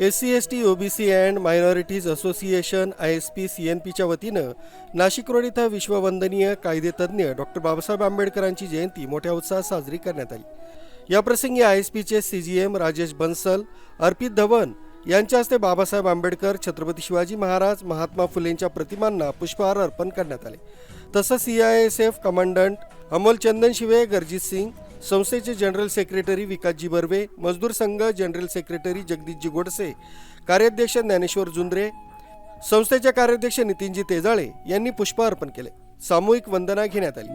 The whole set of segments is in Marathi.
S C S T OBC and minorities association I S P C N पीच्या वतीनं नाशिक रोड इथं विश्ववंदनीय कायदेतज्ञ डॉक्टर बाबासाहेब आंबेडकरांची जयंती मोठ्या उत्साहात साजरी करण्यात आली. याप्रसंगी आय एस पीचे C G M Rajesh Bansal Arpit Dhawan यांच्या हस्ते बाबासाहेब आंबेडकर छत्रपती शिवाजी महाराज महात्मा फुलेंच्या प्रतिमांना पुष्पहार अर्पण करण्यात आले. तसंच C I S F commandant Amol Chandan Shive Garjeet Singh संस्थेचे जनरल सेक्रेटरी विकासजी बर्वे मजदूर संघ जनरल सेक्रेटरी जगदीशजी गोडसे कार्याध्यक्ष ज्ञानेश्वर जुंद्रे संस्थेचे कार्याध्यक्ष नितीनजी तेजाळे यांनी पुष्प अर्पण केले. सामूहिक वंदना घेण्यात आली.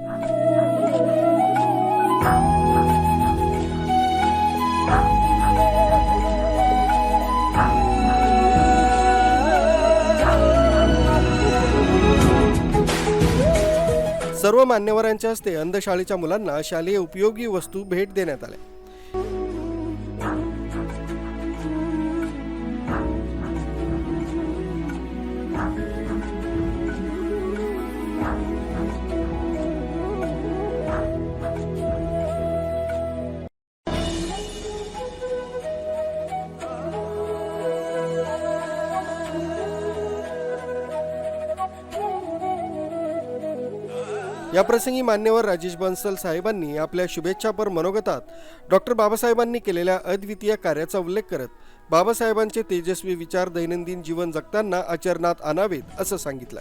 सर्व मान्यवरांच्या हस्ते अंधशाळेच्या मुलांना शालेय उपयोगी वस्तू भेट देण्यात आल्या. याप्रसंगी मान्यवर राजेश बन्सल साहेबांनी आपल्या शुभेच्छापर मनोगतात डॉक्टर बाबासाहेबांनी केलेल्या अद्वितीय कार्याचा उल्लेख करत बाबासाहेबांचे तेजस्वी विचार दैनंदिन जीवन जगताना आचरणात आणावेत असं सांगितलं.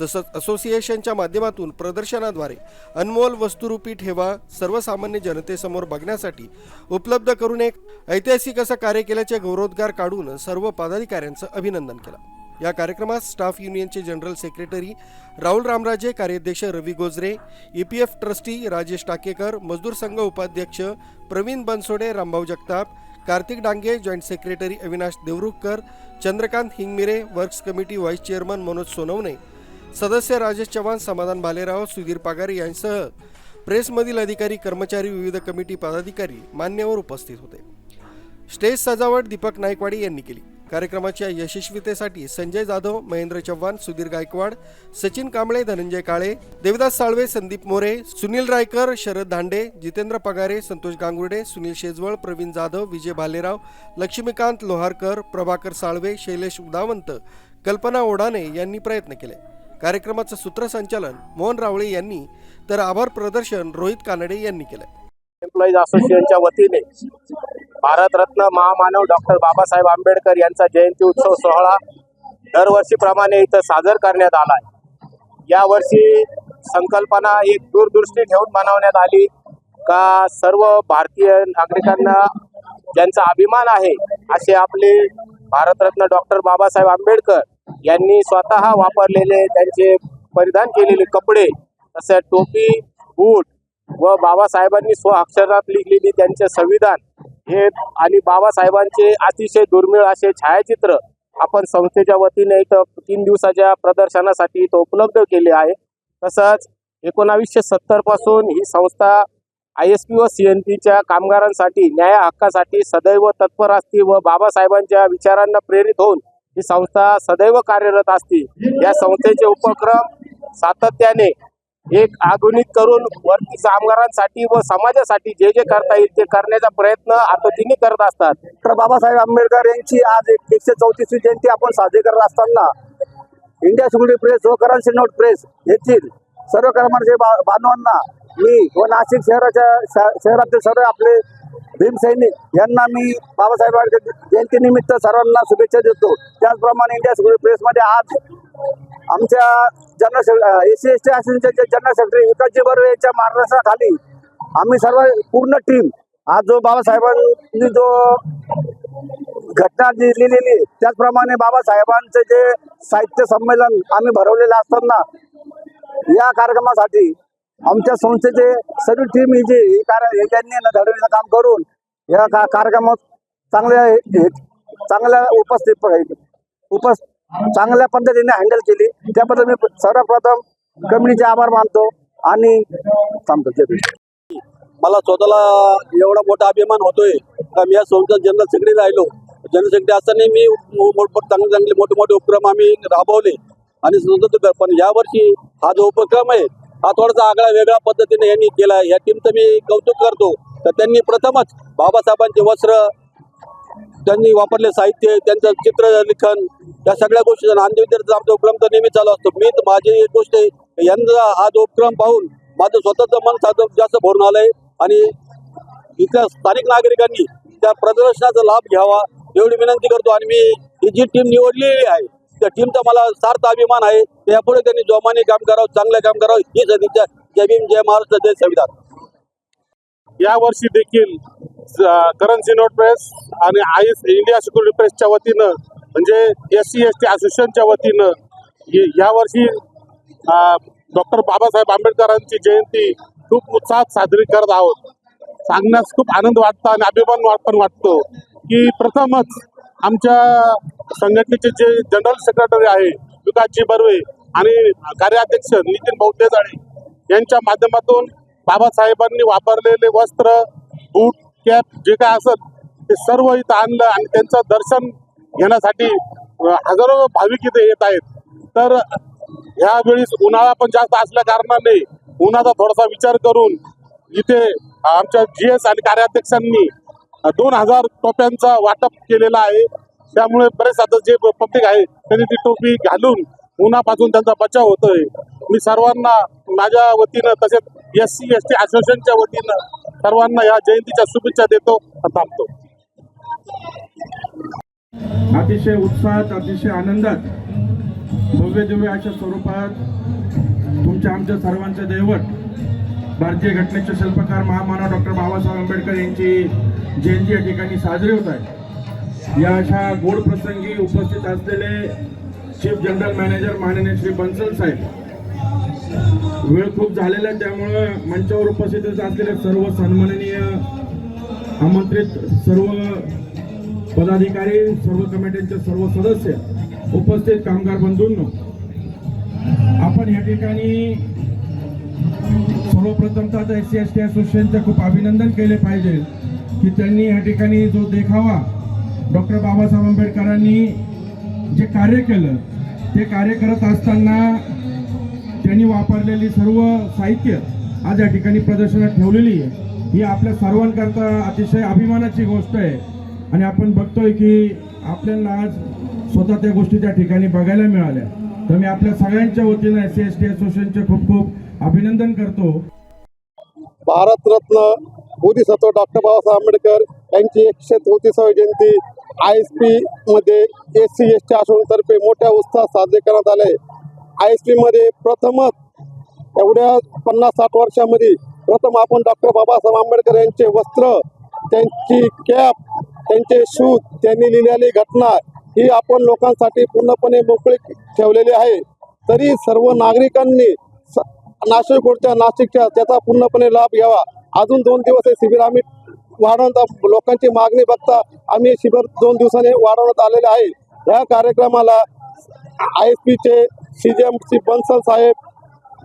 तसंच असोसिएशनच्या माध्यमातून प्रदर्शनाद्वारे अनमोल वस्तुरूपी ठेवा सर्वसामान्य जनतेसमोर बघण्यासाठी उपलब्ध करून एक ऐतिहासिक असं कार्य केल्याचे गौरवोद्गार काढून सर्व पदाधिकाऱ्यांचं अभिनंदन केलं. या कार्यक्रमात स्टाफ युनियनचे जनरल सेक्रेटरी राहुल रामराजे कार्याध्यक्ष Ravi Gojre E P F trustee Rajesh Takekar Mazdoor Sangh उपाध्यक्ष Pravin Bansode Rambhau Jagtap Kartik Dange joint secretary Avinash Devrukhkar Chandrakant Hingmire works committee vice chairman Manoj Sonawane सदस्य राजेश चव्हाण समाधान भालेराव सुधीर पागारे यांसह प्रेसमधील अधिकारी कर्मचारी विविध कमिटी पदाधिकारी मान्यवर उपस्थित होते. स्टेज सजावट दीपक नायकवाडी यांनी केली. कार्यक्रमाच्या यशस्वीतेसाठी संजय जाधव महेंद्र चव्हाण सुधीर गायकवाड सचिन कांबळे धनंजय काळे देवदास साळवे संदीप मोरे सुनील रायकर शरद धांडे जितेंद्र पगारे संतोष गांगुर्डे सुनील शेजवळ प्रवीण जाधव विजय भालेराव लक्ष्मीकांत लोहारकर प्रभाकर साळवे शैलेश उदावंत कल्पना ओढाणे यांनी प्रयत्न केले. कार्यक्रमाचं सूत्रसंचालन मोहन रावळे यांनी तर आभार प्रदर्शन रोहित कानडे यांनी केलं एम्प्लॉईज असोसिएशनच्या वतीने भारतरत्न महामानव डॉक्टर बाबासाहेब आंबेडकर यांचा जयंती उत्सव सोहळा दरवर्षीप्रमाणे इथं सादर करण्यात आला आहे यावर्षी संकल्पना एक दूरदृष्टी ठेवून बनवण्यात आली का सर्व भारतीय नागरिकांना ज्यांचा अभिमान आहे असे आपले भारतरत्न डॉक्टर बाबासाहेब आंबेडकर यांनी स्वतः वापरलेले त्यांचे परिधान केलेले कपडे तसेच टोपी बूट व बाबासाहेबांनी स्व अक्षरात लिहिलेली त्यांचे संविधान हे आणि बाबासाहेबांचे अतिशय दुर्मिळ असे छायाचित्र आपण संस्थेच्या वतीने इथं तीन दिवसाच्या प्रदर्शनासाठी इथं उपलब्ध केले आहे. तसंच एकोणावीसशे सत्तरपासून ही संस्था आय एस पी व सी एन पीच्या कामगारांसाठी न्याय हक्कासाठी सदैव तत्पर असते व बाबासाहेबांच्या विचारांना प्रेरित होऊन ही संस्था सदैव कार्यरत असते. या संस्थेचे उपक्रम सातत्याने एक आधुनिक करून वरती कामगारांसाठी व समाजासाठी जे जे करता येईल ते करण्याचा प्रयत्न आतोतीने करत असतात. डॉक्टर बाबासाहेब आंबेडकर यांची आज एक- एकशे चौतीसवी जयंती आपण साजरी करत असताना इंडिया सिक्युरिटी प्रेस व करन्सी नोट प्रेस येथील सर्व कर्मचारी बांधवांना मी व नाशिक शहराच्या श- शहरातील सर्व आपले भीमसैनिक यांना मी बाबासाहेब आंबेडकर जयंतीनिमित्त सर्वांना शुभेच्छा देतो. त्याचप्रमाणे इंडिया स्कूल प्रेसमध्ये आज आमच्या general S C S T असोसिएशनचे जनरल सेक्रेटरी विकासजी बर्वे यांच्या मार्गदर्शनाखाली आम्ही सर्व पूर्ण टीम आज जो बाबासाहेबांनी जो घटना जी लिहिलेली त्याचप्रमाणे बाबासाहेबांचे जे साहित्य संमेलन आम्ही भरवलेलं असताना या कार्यक्रमासाठी आमच्या संस्थेचे सर्व टीम ही जे ही कार्य हे काम करून या का कार्यक्रमात चांगल्या चांगल्या उपस्थित उपस चांगल्या पद्धतीने हँडल केली. त्याबद्दल मी सर्वप्रथम कमिटीचे आभार मानतो आणि थांबतो. मला स्वतःला एवढा मोठा अभिमान होतोय का मी या संस्थेत जनरल सेक्रेटरी राहिलो. जनरल सेक्रेटरी असताना मी चांगले चांगले मोठे मोठे उपक्रम आम्ही राबवले. आणि पण यावर्षी हा जो उपक्रम आहे हा थोडासा आगळा वेगळ्या पद्धतीने यांनी केला. या टीमचं मी कौतुक करतो. तर त्यांनी प्रथमच बाबासाहेबांचे वस्त्र त्यांनी वापरले साहित्य त्यांचं चित्र लिखन या सगळ्या गोष्टी नांदेड विद्यार्थी आमचा उपक्रम तर नेहमी चालू असतो. मी तर माझी एक गोष्ट आहे. यंदा हा जो उपक्रम पाहून माझं स्वतःचं मन साधं जास्त भरून आलंय. आणि इथल्या स्थानिक नागरिकांनी त्या प्रदर्शनाचा लाभ घ्यावा एवढी विनंती करतो. आणि मी ही जी टीम निवडलेली आहे त्या टीमचा मला सार्थ अभिमान आहे. यापुढे त्यांनी जोमाने काम करावं चांगलं काम करावं ही सदिच्छा जय भीम जय महाराष्ट्र जय संविधान. या वर्षी देखील करन्सी नोट प्रेस आणि आयस इंडिया सिक्युरिटी प्रेसच्या वतीनं म्हणजे एस सी एस टी असोसिएशनच्या वतीनं यावर्षी या वर्षी डॉक्टर बाबासाहेब आंबेडकरांची जयंती खूप उत्साहात साजरी करत आहोत. सांगण्यास खूप आनंद वाटतो आणि अभिमान पण वाटतो की प्रथमच आमच्या संघटनेचे जे जनरल सेक्रेटरी आहे विकासजी बर्वे आणि कार्याध्यक्ष नितीन भाऊ तेजाळे यांच्या माध्यमातून बाबासाहेबांनी वापरलेले वस्त्र बूट कॅप जे काय असत ते सर्व इथं आणलं आणि त्यांचं दर्शन घेण्यासाठी हजारो भाविक इथे येत आहेत. तर ह्यावेळी उन्हाळा पण जास्त असल्या कारणाने उन्हाचा थोडासा विचार करून इथे आमच्या जी एस आणि कार्याध्यक्षांनी दोन हजार टोप्यांचा वाटप केलेला आहे. त्यामुळे बरेच आता जे पब्लिक आहे त्यांनी ती टोपी घालून उन्हापासून त्यांचा बचाव होतोय. मी सर्वांना माझ्या वतीनं तसेच एस सी एस टी असोसिएशनच्या वतीनं सर्वांना या जयंतीच्या शुभेच्छा देतो थांबतो. अतिशय उत्साहात अतिशय आनंदात भव्य दिव्य अशा स्वरूपात तुमच्या आमच्या सर्वांचं दैवत भारतीय घटनेचे शिल्पकार महामानव डॉक्टर बाबासाहेब आंबेडकर यांची जयंती या ठिकाणी साजरी होत आहे या अशा गोड प्रसंगी उपस्थित असलेले चीफ जनरल मॅनेजर माननीय श्री बन्सल साहेब. वेळ खूप झालेला आहे त्यामुळं मंचावर उपस्थित असलेले सर्व सन्माननीय आमंत्रित सर्व पदाधिकारी सर्व कमिटींचे सर्व सदस्य उपस्थित कामगार बंधूंनो. आपण या ठिकाणी सर्वप्रथमतः तर एस सी एस टी असोसिएशनचे खूप अभिनंदन केले पाहिजे. की त्यांनी या ठिकाणी जो देखावा डॉक्टर बाबासाहेब आंबेडकरांनी जे कार्य केलं ते कार्य करत असताना त्यांनी वापरलेली सर्व साहित्य आज या ठिकाणी प्रदर्शनात ठेवलेली आहे. ही आपल्या सर्वांकरता अतिशय अभिमानाची गोष्ट आहे. आणि आपण बघतोय की आपल्याला आज स्वतः त्या गोष्टी त्या ठिकाणी बघायला मिळाल्या. तर मी आपल्या सगळ्यांच्या वतीनं एस सी एस टी असोसिएशनचे खूप खूप अभिनंदन करतो. भारतरत्न बोधिसत्व डॉक्टर बाबासाहेब आंबेडकर यांची एकशे चौतीसावी जयंती आय एस पीमध्ये एस सी एस टी आश्रमतर्फे मोठ्या उत्साहात साजरे करण्यात आले आय एस पीमध्ये प्रथमच एवढ्या पन्नास साठ वर्षामध्ये प्रथम आपण डॉक्टर बाबासाहेब आंबेडकर यांचे वस्त्र त्यांची कॅप त्यांचे शूज त्यांनी लिहिलेली घटना ही आपण लोकांसाठी पूर्णपणे मोकळी ठेवलेली आहे. तरी सर्व नागरिकांनी नाशिक नाशिक नाशिकच्या त्याचा पूर्णपणे लाभ घ्यावा. अजून दोन दिवस हे शिबिर. आम्ही वाढवण्यात लोकांची मागणी बघता आम्ही शिबिर दोन दिवसांनी वाढवण्यात आलेले आहे. या कार्यक्रमाला आय एस पीचे C G M C Bansal saheb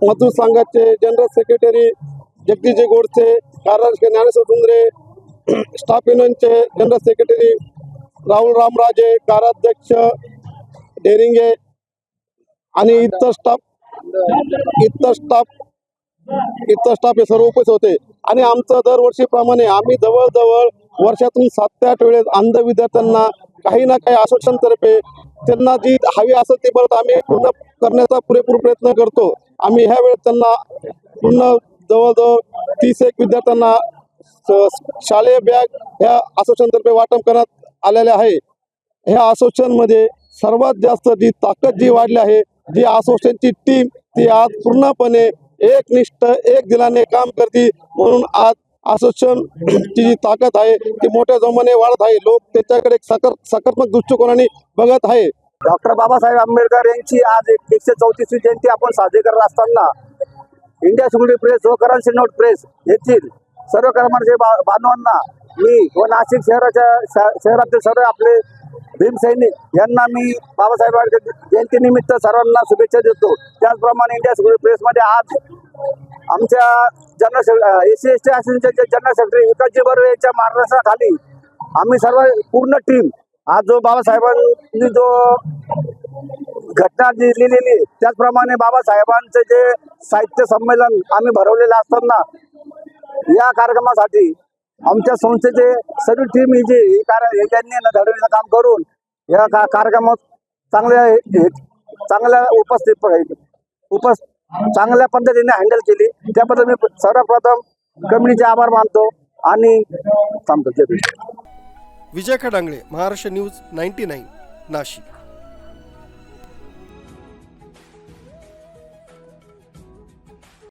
मजूर संघाचे जनरल सेक्रेटरी जगदीशजी गोडसे कार्याध्यक्ष ज्ञानेश्वर सुंदरे स्टाफ युनियनचे जनरल सेक्रेटरी राहुल रामराजे कार्याध्यक्ष डेरिंगे आणि इतर स्टाफ इतर स्टाफ इतर स्टाफ हे सर्व उपस्थित होते. आणि आमचं दरवर्षीप्रमाणे आम्ही जवळजवळ वर्षातून सात ते आठ वेळेस अंध विद्यार्थ्यांना काही ना काही असोसिएशनतर्फे त्यांना जी हवी असेल ती परत आम्ही पूर्ण करण्याचा पुरेपूर प्रयत्न करतो. आम्ही ह्या वेळेस त्यांना पूर्ण जवळजवळ तीस एक विद्यार्थ्यांना शालेय बॅग ह्या असोसिएशनतर्फे वाटप करण्यात आलेले आहे. ह्या असोसिएशनमध्ये सर्वात जास्त जी ताकद जी वाढली आहे जी असोसिएशनची टीम ती आज पूर्णपणे एकनिष्ठ एक दिलाने काम करते. म्हणून आज असोसिएशनची जी ताकद आहे ती मोठ्या जोमाने वाढत आहे. लोक त्याच्याकडे सकार सकारात्मक दृष्टिकोनाने बघत आहे. डॉक्टर बाबासाहेब आंबेडकर यांची आज एकशे चौतीसवी जयंती आपण साजरी करत असताना इंडिया सिक्युरिटी प्रेस व करन्सी नोट प्रेस येथील सर्व कर्मचारी बांधवांना मी व नाशिक शहराच्या शहरातील सर्व आपले भीमसैनिक यांना मी बाबासाहेब आंबेडकर जयंतीनिमित्त सर्वांना शुभेच्छा देतो. त्याचप्रमाणे इंडिया प्रेसमध्ये आज आमच्या general S C S T असोसिएशनचे जनरल सेक्रेटरी विकासजी बर्वे यांच्या मार्गदर्शनाखाली आम्ही सर्व पूर्ण टीम आज जो बाबासाहेबांनी जो घटना जी लिहिलेली त्याचप्रमाणे बाबासाहेबांचं जे साहित्य संमेलन आम्ही भरवलेलं असताना या कार्यक्रमासाठी आमच्या संस्थेचे सर्व टीम ही जे हे त्यांनी ना काम करून या का कार्यक्रमात चांगल्या हे- चांगल्या उपस्थित उपस् चांगल्या पद्धतीने हँडल केली. त्याबद्दल मी सर्वप्रथम कमिटीचे आभार मानतो आणि थांबतो. Vijay Khadangale Maharashtra news ninety nine Nashik.